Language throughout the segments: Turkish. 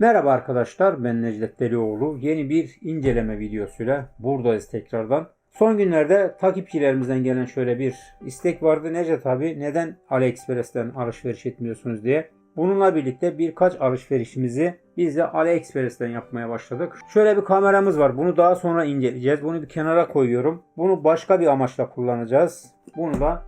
Merhaba arkadaşlar ben Necdet Delioğlu. Yeni bir inceleme videosuyla buradayız tekrardan. Son günlerde takipçilerimizden gelen şöyle bir istek vardı. Necdet abi neden AliExpress'ten alışveriş etmiyorsunuz diye. Bununla birlikte birkaç alışverişimizi biz de AliExpress'ten yapmaya başladık. Şöyle bir kameramız var. Bunu daha sonra inceleyeceğiz. Bunu bir kenara koyuyorum. Bunu başka bir amaçla kullanacağız. Bunu da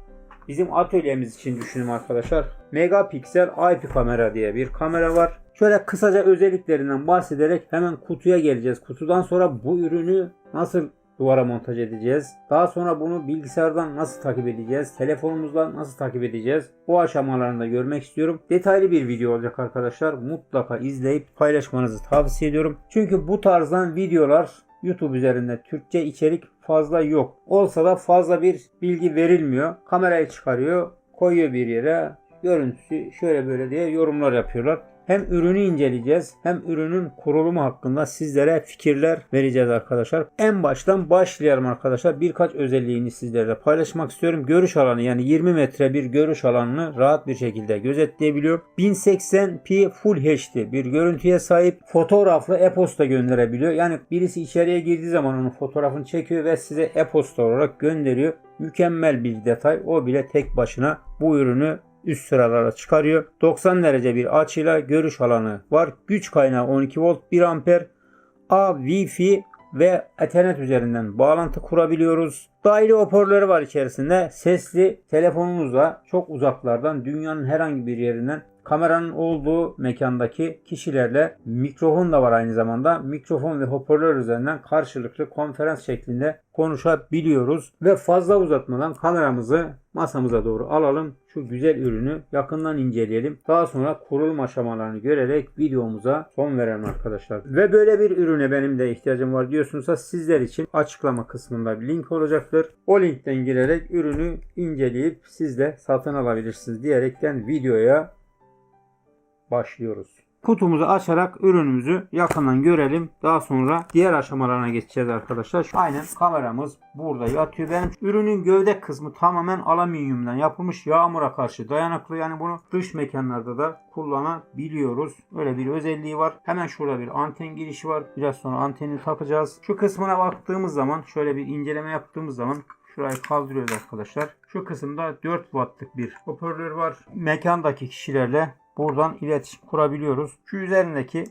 bizim atölyemiz için düşünün arkadaşlar. Megapiksel IP kamera diye bir kamera var. Şöyle kısaca özelliklerinden bahsederek hemen kutuya geleceğiz. Kutudan sonra bu ürünü nasıl duvara montaj edeceğiz? Daha sonra bunu bilgisayardan nasıl takip edeceğiz? Telefonumuzdan nasıl takip edeceğiz? Bu aşamalarını da görmek istiyorum. Detaylı bir video olacak arkadaşlar. Mutlaka izleyip paylaşmanızı tavsiye ediyorum. Çünkü bu tarzdan videolar YouTube üzerinde Türkçe içerik fazla yok. Olsa da fazla bir bilgi verilmiyor. Kamerayı çıkarıyor, koyuyor bir yere. Görüntüsü şöyle böyle diye yorumlar yapıyorlar. Hem ürünü inceleyeceğiz hem ürünün kurulumu hakkında sizlere fikirler vereceğiz arkadaşlar. En baştan başlayalım arkadaşlar. Birkaç özelliğini sizlerle paylaşmak istiyorum. Görüş alanı yani 20 metre bir görüş alanını rahat bir şekilde gözetleyebiliyor. 1080p Full HD bir görüntüye sahip fotoğraflı e-posta gönderebiliyor. Yani birisi içeriye girdiği zaman onun fotoğrafını çekiyor ve size e-posta olarak gönderiyor. Mükemmel bir detay. O bile tek başına bu ürünü üst sıralara çıkarıyor. 90 derece bir açıyla görüş alanı var. Güç kaynağı 12 volt 1 amper. A Wi-Fi ve Ethernet üzerinden bağlantı kurabiliyoruz. Dahili hoparlörü var içerisinde. Sesli telefonunuzla çok uzaklardan dünyanın herhangi bir yerinden kameranın olduğu mekandaki kişilerle mikrofon da var aynı zamanda. Mikrofon ve hoparlör üzerinden karşılıklı konferans şeklinde konuşabiliyoruz. Ve fazla uzatmadan kameramızı masamıza doğru alalım. Şu güzel ürünü yakından inceleyelim. Daha sonra kurulum aşamalarını görerek videomuza son verelim arkadaşlar. Ve böyle bir ürüne benim de ihtiyacım var diyorsunuzsa sizler için açıklama kısmında bir link olacaktır. O linkten girerek ürünü inceleyip siz de satın alabilirsiniz diyerekten videoya başlıyoruz. Kutumuzu açarak ürünümüzü yakından görelim. Daha sonra diğer aşamalarına geçeceğiz arkadaşlar. Aynen kameramız burada yatıyor. Benim ürünün gövde kısmı tamamen alüminyumdan yapılmış. Yağmura karşı dayanıklı. Yani bunu dış mekanlarda da kullanabiliyoruz. Öyle bir özelliği var. Hemen şurada bir anten girişi var. Biraz sonra antenini takacağız. Şu kısmına baktığımız zaman şöyle bir inceleme yaptığımız zaman Şurayı kaldırıyoruz arkadaşlar. Şu kısımda 4 wattlık bir hoparlör var. Mekandaki kişilerle buradan iletişim kurabiliyoruz. Şu üzerindeki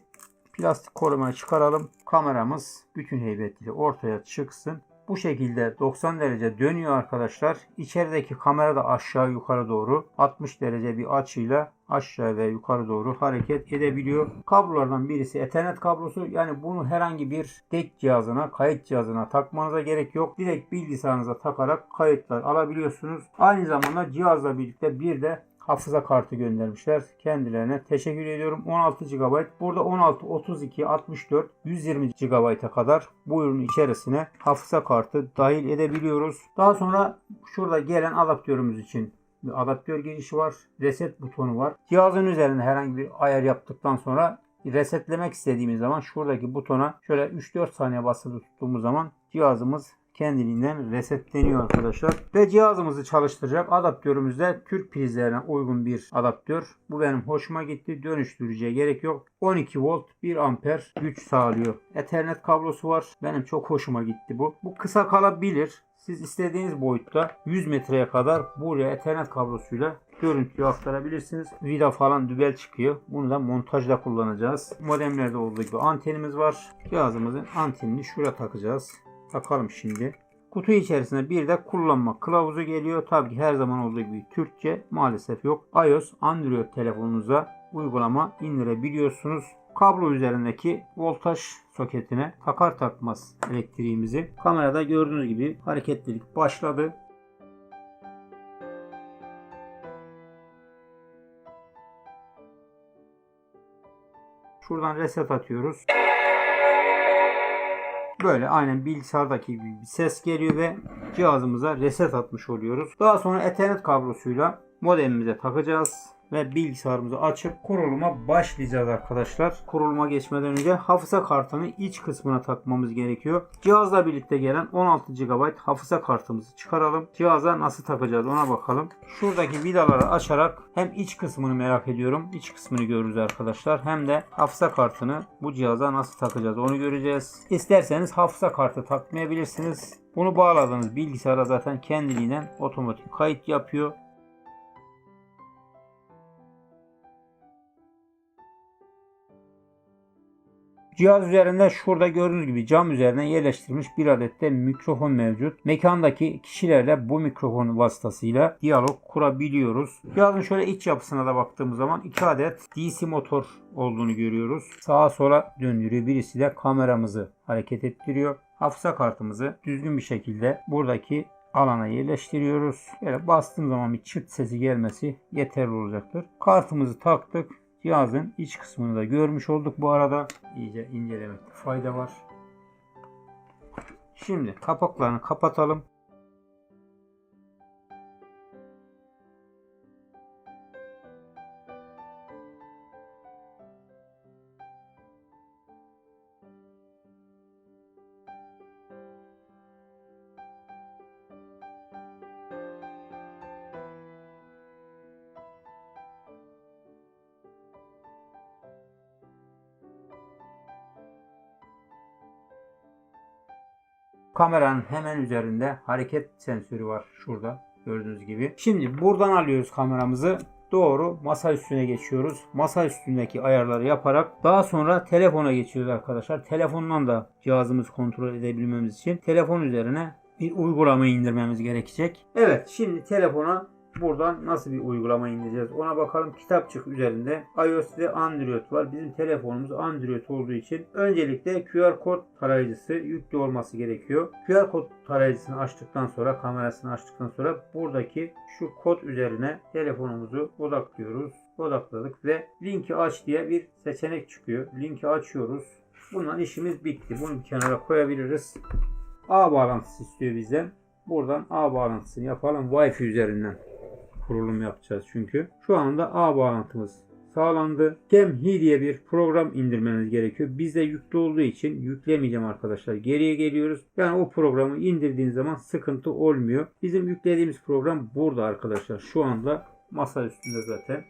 plastik korumayı çıkaralım. Kameramız bütün heybetiyle ortaya çıksın. Bu şekilde 90 derece dönüyor arkadaşlar. İçerideki kamera da aşağı yukarı doğru 60 derece bir açıyla aşağı ve yukarı doğru hareket edebiliyor. Kablolardan birisi Ethernet kablosu. Yani bunu herhangi bir tek cihazına, kayıt cihazına takmanıza gerek yok. Direkt bilgisayarınıza takarak kayıtlar alabiliyorsunuz. Aynı zamanda cihazla birlikte bir de hafıza kartı göndermişler. Kendilerine teşekkür ediyorum. 16 GB. Burada 16, 32, 64, 120 GB'a kadar bu ürünün içerisine hafıza kartı dahil edebiliyoruz. Daha sonra şurada gelen adaptörümüz için bir adaptör girişi var. Reset butonu var. Cihazın üzerinde herhangi bir ayar yaptıktan sonra resetlemek istediğimiz zaman şuradaki butona şöyle 3-4 saniye basılı tuttuğumuz zaman cihazımız kendiliğinden resetleniyor arkadaşlar. Ve cihazımızı çalıştıracak adaptörümüz de Türk prizlerine uygun bir adaptör. Bu benim hoşuma gitti. Dönüştürücüye gerek yok. 12 volt 1 amper güç sağlıyor. Ethernet kablosu var. Benim çok hoşuma gitti bu. Bu kısa kalabilir. Siz istediğiniz boyutta 100 metreye kadar buraya Ethernet kablosuyla görüntüyü aktarabilirsiniz. Vida falan dübel çıkıyor. Bunu da montajda kullanacağız. Modemlerde olduğu gibi antenimiz var. Cihazımızın antenini şuraya takacağız. Takalım şimdi. Kutu içerisinde bir de kullanma kılavuzu geliyor. Tabii ki her zaman olduğu gibi Türkçe maalesef yok. iOS, Android telefonunuza uygulama indirebiliyorsunuz. Kablo üzerindeki voltaj soketine takar takmaz elektriğimizi kamerada gördüğünüz gibi hareketlilik başladı. Şuradan reset atıyoruz. Böyle aynen bilgisayardaki gibi bir ses geliyor ve cihazımıza reset atmış oluyoruz. Daha sonra Ethernet kablosuyla modemimize takacağız. Ve bilgisayarımızı açıp kuruluma başlayacağız arkadaşlar. Kuruluma geçmeden önce hafıza kartını iç kısmına takmamız gerekiyor. Cihazla birlikte gelen 16 GB hafıza kartımızı çıkaralım. Cihaza nasıl takacağız ona bakalım. Şuradaki vidaları açarak hem iç kısmını merak ediyorum. İç kısmını görürüz arkadaşlar. Hem de hafıza kartını bu cihaza nasıl takacağız onu göreceğiz. İsterseniz hafıza kartı takmayabilirsiniz. Bunu bağladığınız bilgisayara zaten kendiliğinden otomatik kayıt yapıyor. Cihaz üzerinde şurada gördüğünüz gibi cam üzerine yerleştirilmiş bir adet de mikrofon mevcut. Mekandaki kişilerle bu mikrofon vasıtasıyla diyalog kurabiliyoruz. Cihazın şöyle iç yapısına da baktığımız zaman iki adet DC motor olduğunu görüyoruz. Sağa sola döndürüyor. Birisi de kameramızı hareket ettiriyor. Hafıza kartımızı düzgün bir şekilde buradaki alana yerleştiriyoruz. Böyle bastığım zaman bir çıt sesi gelmesi yeterli olacaktır. Kartımızı taktık. Cihazın iç kısmını da görmüş olduk bu arada. İyice incelemekte fayda var. Şimdi kapaklarını kapatalım. Kameranın hemen üzerinde hareket sensörü var şurada gördüğünüz gibi. Şimdi buradan alıyoruz kameramızı. Doğru masa üstüne geçiyoruz. Masa üstündeki ayarları yaparak daha sonra telefona geçiyoruz arkadaşlar. Telefondan da cihazımızı kontrol edebilmemiz için telefon üzerine bir uygulama indirmemiz gerekecek. Evet şimdi telefona buradan nasıl bir uygulama indireceğiz ona bakalım. Kitapçık üzerinde iOS ve Android var. Bizim telefonumuz Android olduğu için öncelikle QR kod tarayıcısı yüklü olması gerekiyor. QR kod tarayıcısını açtıktan sonra kamerasını açtıktan sonra buradaki şu kod üzerine telefonumuzu odaklıyoruz. Odakladık ve linki aç diye bir seçenek çıkıyor. Linki açıyoruz. Bundan işimiz bitti. Bunu bir kenara koyabiliriz. A bağlantısı istiyor bizden. Buradan A bağlantısını yapalım. Wi-Fi üzerinden kurulum yapacağız çünkü. Şu anda A bağlantımız sağlandı. Gemhi diye bir program indirmeniz gerekiyor. Bizde yüklü olduğu için yüklemeyeceğim arkadaşlar. Geriye geliyoruz. Yani o programı indirdiğiniz zaman sıkıntı olmuyor. Bizim yüklediğimiz program burada arkadaşlar. Şu anda masa üstünde zaten.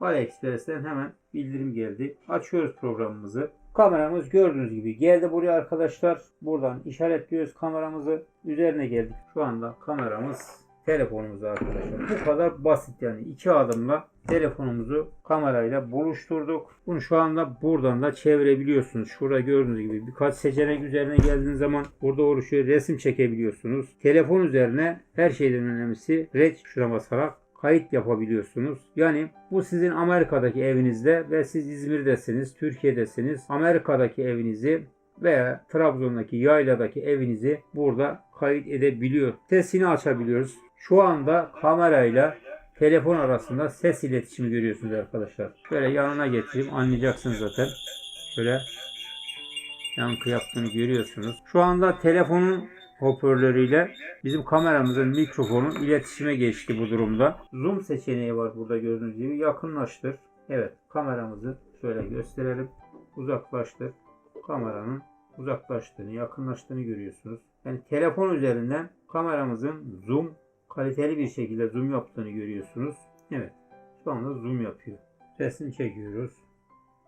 AliExpress'ten hemen bildirim geldi. Açıyoruz programımızı. Kameramız gördüğünüz gibi geldi buraya arkadaşlar. Buradan işaretliyoruz kameramızı. Üzerine geldik. Şu anda kameramız telefonumuz arkadaşlar. Bu kadar basit yani. iki adımla telefonumuzu kamerayla buluşturduk. Bunu şu anda buradan da çevirebiliyorsunuz. Şurada gördüğünüz gibi birkaç seçenek üzerine geldiğiniz zaman burada oluşuyor. Resim çekebiliyorsunuz. Telefon üzerine her şeyden önemlisi red tuşuna basarak kayıt yapabiliyorsunuz. Yani bu sizin Amerika'daki evinizde ve siz İzmir'desiniz, Türkiye'desiniz. Amerika'daki evinizi veya Trabzon'daki yayladaki evinizi burada kayıt edebiliyor. Sesini açabiliyoruz. Şu anda kamerayla telefon arasında ses iletişimi görüyorsunuz arkadaşlar. Şöyle yanına getireyim anlayacaksınız zaten. Şöyle yankı yaptığını görüyorsunuz. Şu anda telefonun hoparlörüyle bizim kameramızın mikrofonu iletişime geçti bu durumda. Zoom seçeneği var burada gördüğünüz gibi. Yakınlaştır. Evet kameramızı şöyle gösterelim. Uzaklaştır. Kameranın uzaklaştığını, yakınlaştığını görüyorsunuz. Yani telefon üzerinden kameramızın zoom kaliteli bir şekilde zoom yaptığını görüyorsunuz. Evet. Şu anda zoom yapıyor. Resmi çekiyoruz.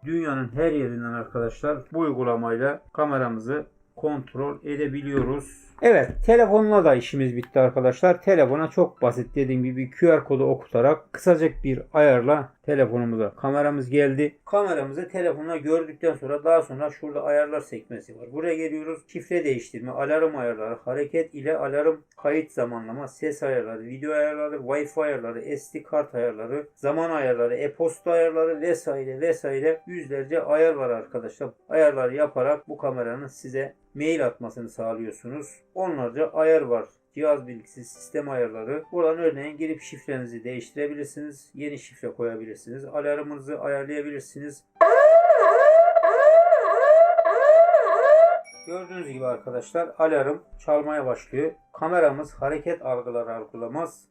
Dünyanın her yerinden arkadaşlar bu uygulamayla kameramızı kontrol edebiliyoruz. Evet, telefonla da işimiz bitti arkadaşlar. Telefona çok basit dediğim gibi QR kodu okutarak kısacık bir ayarla telefonumuza kameramız geldi. Kameramızı telefonla gördükten sonra daha sonra şurada ayarlar sekmesi var. Buraya geliyoruz. Şifre değiştirme, alarm ayarları, hareket ile alarm kayıt zamanlama, ses ayarları, video ayarları, Wi-Fi ayarları, SD kart ayarları, zaman ayarları, e-posta ayarları vesaire vesaire yüzlerce ayar var arkadaşlar. Ayarları yaparak bu kameranın size mail atmasını sağlıyorsunuz. Onlarca ayar var. Cihaz bilgisi, sistem ayarları. Buradan örneğin girip şifrenizi değiştirebilirsiniz. Yeni şifre koyabilirsiniz. Alarmınızı ayarlayabilirsiniz. Gördüğünüz gibi arkadaşlar alarm çalmaya başlıyor. Kameramız hareket algılar algılamaz.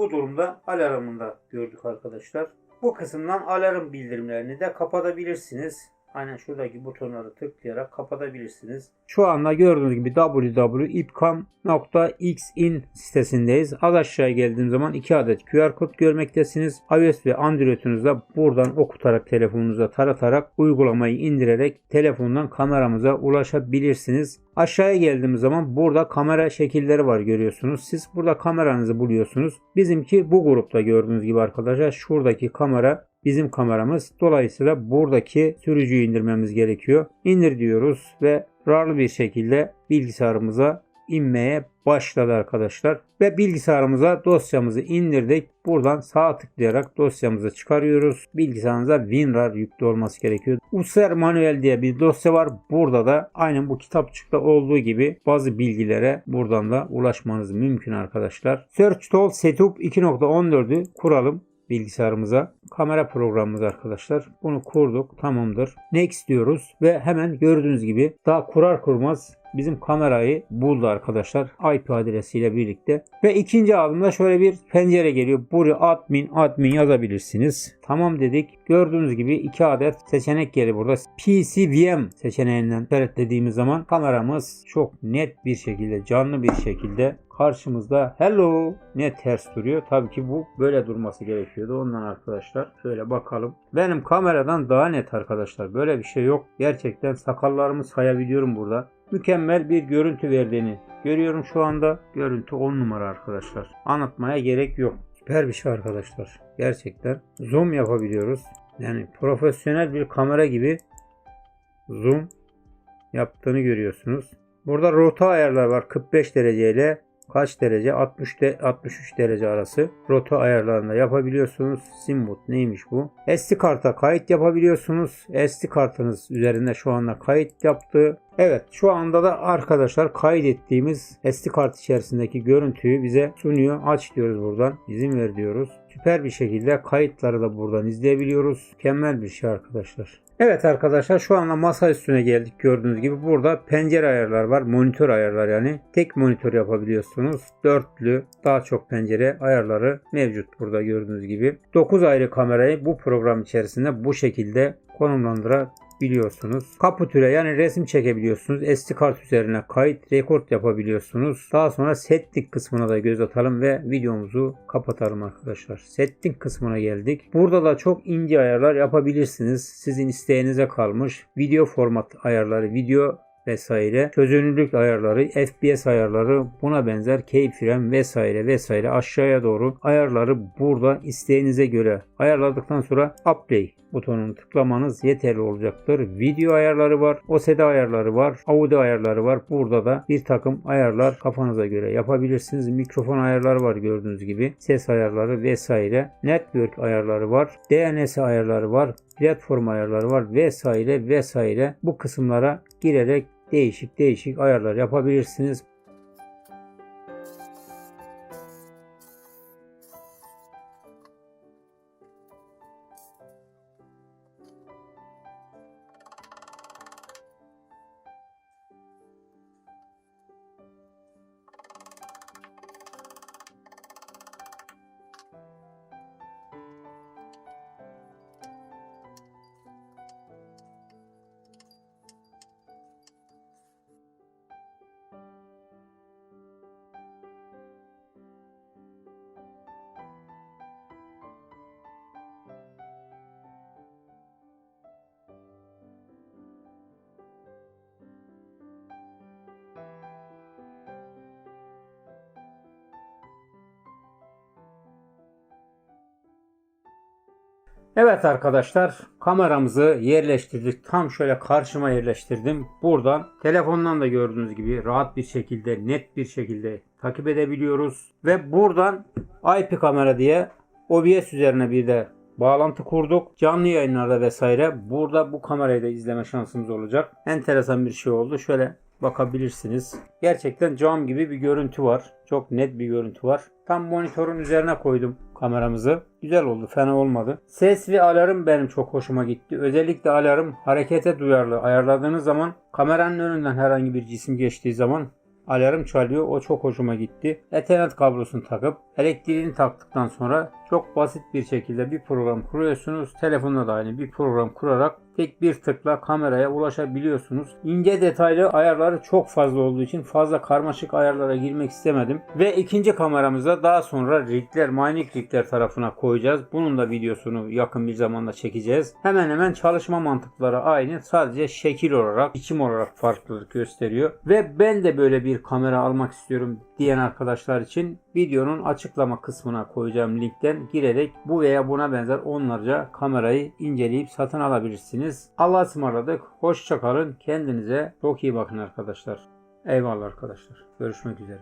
Bu durumda alarmını da gördük arkadaşlar. Bu kısımdan alarm bildirimlerini de kapatabilirsiniz. Aynen şuradaki butonları tıklayarak kapatabilirsiniz. Şu anda gördüğünüz gibi www.ipcam.xin sitesindeyiz. Az aşağıya geldiğim zaman 2 adet QR kod görmektesiniz. iOS ve Android'unuzda buradan okutarak telefonunuza taratarak uygulamayı indirerek telefondan kameramıza ulaşabilirsiniz. Aşağıya geldiğimiz zaman burada kamera şekilleri var görüyorsunuz. Siz burada kameranızı buluyorsunuz. Bizimki bu grupta gördüğünüz gibi arkadaşlar şuradaki kamera bizim kameramız. Dolayısıyla buradaki sürücüyü indirmemiz gerekiyor. İndir diyoruz ve RAR'lı bir şekilde bilgisayarımıza inmeye başladı arkadaşlar. Ve bilgisayarımıza dosyamızı indirdik. Buradan sağ tıklayarak dosyamızı çıkarıyoruz. Bilgisayarınıza WinRAR yüklü olması gerekiyor. User Manuel diye bir dosya var. Burada da aynen bu kitapçıkta olduğu gibi bazı bilgilere buradan da ulaşmanız mümkün arkadaşlar. Search Tool Setup 2.14'ü kuralım bilgisayarımıza. Kamera programımız arkadaşlar. Bunu kurduk. Tamamdır. Next diyoruz ve hemen gördüğünüz gibi daha kurar kurmaz bizim kamerayı buldu arkadaşlar. IP adresiyle birlikte. Ve ikinci adımda şöyle bir pencere geliyor. Buraya admin admin yazabilirsiniz. Tamam dedik. Gördüğünüz gibi iki adet seçenek geliyor burada. PCVM seçeneğinden işaretlediğimiz zaman kameramız çok net bir şekilde canlı bir şekilde karşımızda hello ne ters duruyor. Tabii ki bu böyle durması gerekiyordu. Ondan arkadaşlar şöyle bakalım. Benim kameradan daha net arkadaşlar. Böyle bir şey yok. Gerçekten sakallarımı sayabiliyorum burada. Mükemmel bir görüntü verdiğini görüyorum şu anda. Görüntü 10 numara arkadaşlar. Anlatmaya gerek yok. Süper bir şey arkadaşlar. Gerçekten zoom yapabiliyoruz. Yani profesyonel bir kamera gibi zoom yaptığını görüyorsunuz. Burada rota ayarlar var 45 derece ile kaç derece 60 de 63 derece arası rota ayarlarında yapabiliyorsunuz. Simbot neymiş bu? SD karta kayıt yapabiliyorsunuz. SD kartınız üzerinde şu anda kayıt yaptı. Evet şu anda da arkadaşlar kaydettiğimiz SD kart içerisindeki görüntüyü bize sunuyor. Aç diyoruz buradan. İzin ver diyoruz. Süper bir şekilde kayıtları da buradan izleyebiliyoruz. Mükemmel bir şey arkadaşlar. Evet arkadaşlar şu anda masa üstüne geldik gördüğünüz gibi. Burada pencere ayarlar var. Monitör ayarlar yani. Tek monitör yapabiliyorsunuz. Dörtlü daha çok pencere ayarları mevcut burada gördüğünüz gibi. 9 ayrı kamerayı bu program içerisinde bu şekilde konumlandırabiliyorsunuz. Kaputüre yani resim çekebiliyorsunuz. SD kart üzerine kayıt, rekord yapabiliyorsunuz. Daha sonra setting kısmına da göz atalım ve videomuzu kapatalım arkadaşlar. Setting kısmına geldik. Burada da çok ince ayarlar yapabilirsiniz. Sizin isteğinize kalmış. Video format ayarları, video vesaire çözünürlük ayarları, FPS ayarları buna benzer keyframe vesaire vesaire aşağıya doğru ayarları burada isteğinize göre ayarladıktan sonra Upplay butonunu tıklamanız yeterli olacaktır. Video ayarları var, OSD ayarları var, audio ayarları var. Burada da bir takım ayarlar kafanıza göre yapabilirsiniz. Mikrofon ayarları var gördüğünüz gibi. Ses ayarları vesaire. Network ayarları var. DNS ayarları var. Platform ayarları var vesaire vesaire. Bu kısımlara girerek değişik değişik ayarlar yapabilirsiniz. Evet arkadaşlar kameramızı yerleştirdik. Tam şöyle karşıma yerleştirdim. Buradan telefondan da gördüğünüz gibi rahat bir şekilde net bir şekilde takip edebiliyoruz. Ve buradan IP kamera diye OBS üzerine bir de bağlantı kurduk. Canlı yayınlarda vesaire burada bu kamerayı da izleme şansımız olacak. Enteresan bir şey oldu. Şöyle bakabilirsiniz. Gerçekten cam gibi bir görüntü var. Çok net bir görüntü var. Tam monitörün üzerine koydum kameramızı. Güzel oldu, fena olmadı. Ses ve alarm benim çok hoşuma gitti. Özellikle alarm harekete duyarlı ayarladığınız zaman kameranın önünden herhangi bir cisim geçtiği zaman alarm çalıyor. O çok hoşuma gitti. Ethernet kablosunu takıp elektriğini taktıktan sonra çok basit bir şekilde bir program kuruyorsunuz. Telefonda da aynı bir program kurarak tek bir tıkla kameraya ulaşabiliyorsunuz. İnce detaylı ayarları çok fazla olduğu için fazla karmaşık ayarlara girmek istemedim. Ve ikinci kameramıza daha sonra rigler, mining rigler tarafına koyacağız. Bunun da videosunu yakın bir zamanda çekeceğiz. Hemen hemen çalışma mantıkları aynı. Sadece şekil olarak, biçim olarak farklılık gösteriyor. Ve ben de böyle bir kamera almak istiyorum diyen arkadaşlar için videonun açıklama kısmına koyacağım linkten girerek bu veya buna benzer onlarca kamerayı inceleyip satın alabilirsiniz. Allah'a ısmarladık. Hoşça kalın. Kendinize çok iyi bakın arkadaşlar. Eyvallah arkadaşlar. Görüşmek üzere.